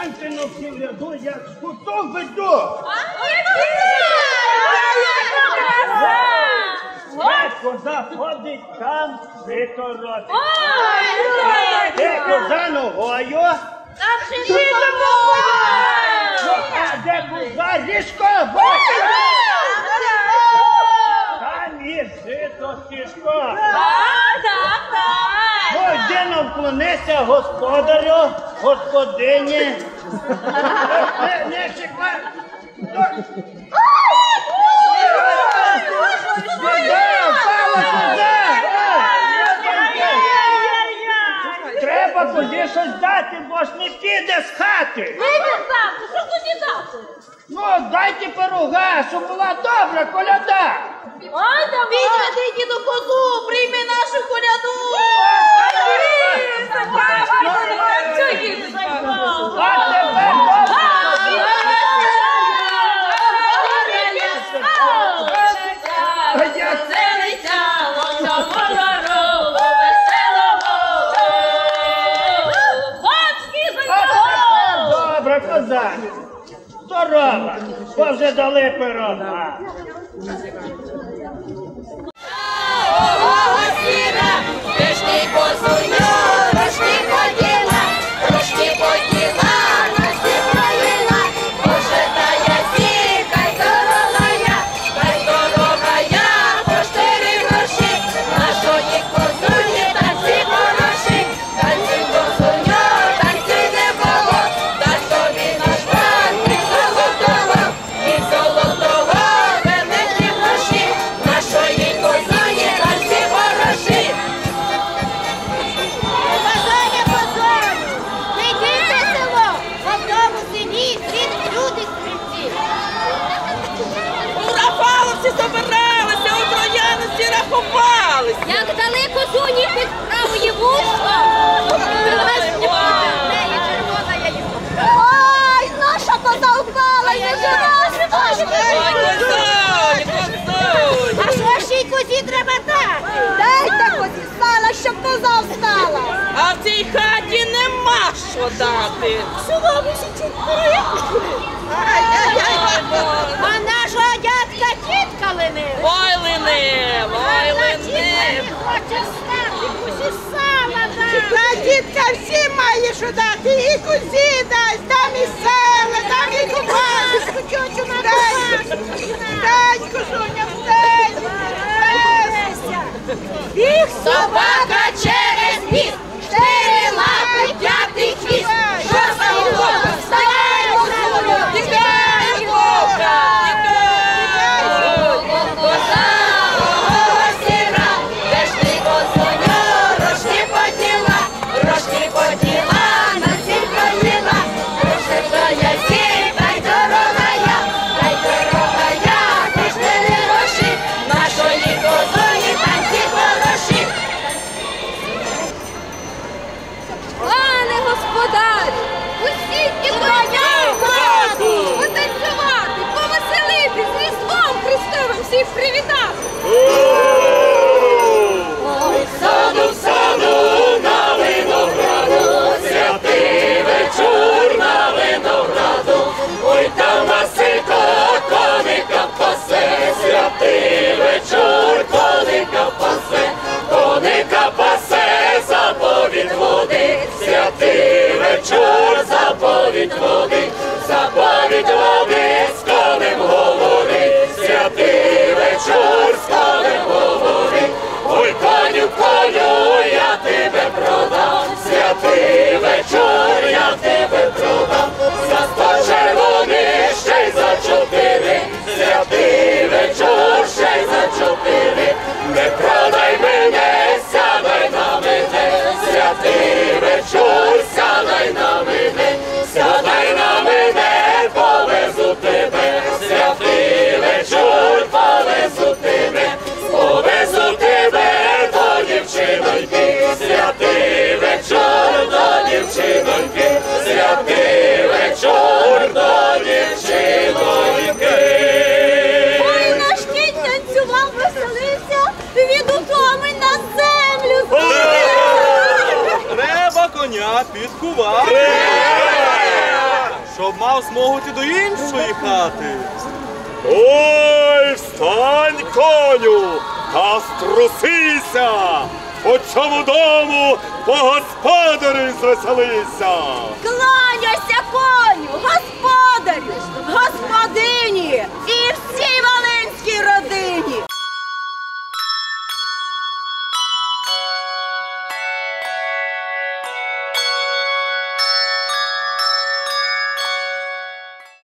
Станьте на всі в ряду, я скутом веду. Де коза там жито родить. Де коза ногою, ну, а де коза ріжко, там є жито стіжко. Ну, йди навклонися господарю, господині. Не, не чекай. Треба козі щось дати, бо ж не піде з хати. Ну, дайте пирога, щоб була добра коляда. Відведи діду козу, прийми нашу коляду. Здорова, бо вже дали пирога. Нашої дати. Що вам усі А нашого дядька тітка ленив. Ой, ленив, ой, ленив. Хоче стати, козі сала дати. Та дітка всі має що дати, і кузі дасть, там і села, там і купатись. Тьотю на Дай, дай, козуня, дай, Їх Собака всіх привітати! Viva Підкувати. щоб мав змогу йти до іншої хати. Ой, встань, коню, та струсися, по цьому дому по господарі звеселися. Кланяйся коню, господарю, господині і всій